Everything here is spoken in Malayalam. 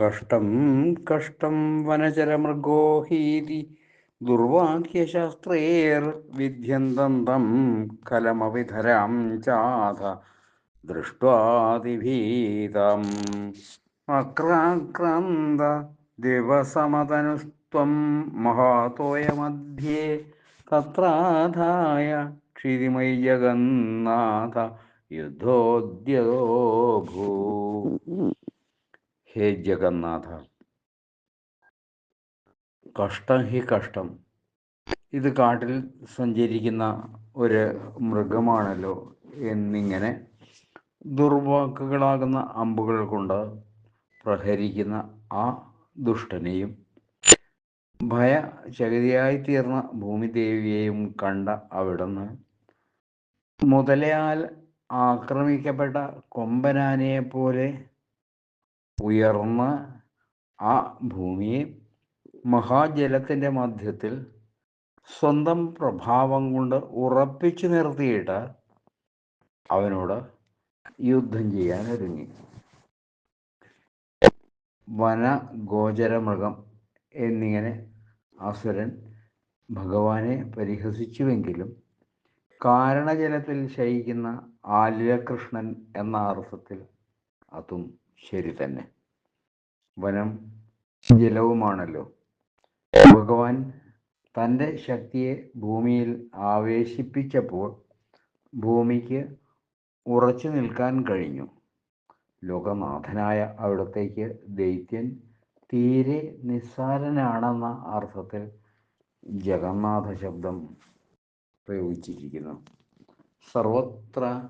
കഷ്ടം കഷ്ടം വനചരമൃഗോഹീതി ദുർവാക്യശാസ്ത്രേർ വിദ്യന്തം കലമവിധരാം ചാഥ ദൃഷ്ട്വാതിഭീതം അക്രാക്രാന്ത ദിവസമതനുസ്ത്വം മഹാതോയമധ്യേ തത്രാധായ ക്ഷിതിമയി ജഗന്നാഥ യുദ്ധോദ്യതോ ഭൂ ഹേ ജഗന്നാഥ. കഷ്ടം ഹി കഷ്ടം. ഇത് കാട്ടിൽ സഞ്ചരിക്കുന്ന ഒരു മൃഗമാണല്ലോ എന്നിങ്ങനെ ദുർവാക്കുകളാകുന്ന അമ്പുകൾ കൊണ്ട് പ്രഹരിക്കുന്ന ആ ദുഷ്ടനെയും ഭയ തീർന്ന ഭൂമിദേവിയെയും കണ്ട അവിടുന്ന് മുതലയാൽ ആക്രമിക്കപ്പെട്ട കൊമ്പനാനയെ പോലെ ഉയർന്ന് ആ ഭൂമിയെ മഹാജലത്തിന്റെ മധ്യത്തിൽ സ്വന്തം പ്രഭാവം കൊണ്ട് ഉറപ്പിച്ചു നിർത്തിയിട്ട് അവനോട് യുദ്ധം ചെയ്യാൻ ഒരുങ്ങി. വന ഗോചര മൃഗം എന്നിങ്ങനെ അസുരൻ ഭഗവാനെ പരിഹസിച്ചുവെങ്കിലും കാരണജലത്തിൽ ശയിക്കുന്ന ആലിലകൃഷ്ണൻ എന്ന അർത്ഥത്തിൽ അതും ശരി തന്നെ. വനം ജലവുമാണല്ലോ. ഭഗവാൻ തന്റെ ശക്തിയെ ഭൂമിയിൽ ആവേശിപ്പിച്ചപ്പോൾ ഭൂമിക്ക് ഉറച്ചു നിൽക്കാൻ കഴിഞ്ഞു. ലോകനാഥനായ അവിടത്തേക്ക് ദൈത്യൻ തീരെ നിസ്സാരനാണെന്ന അർത്ഥത്തിൽ ജഗന്നാഥ ശബ്ദം പ്രയോഗിച്ചിരിക്കുന്നു. സർവത്ര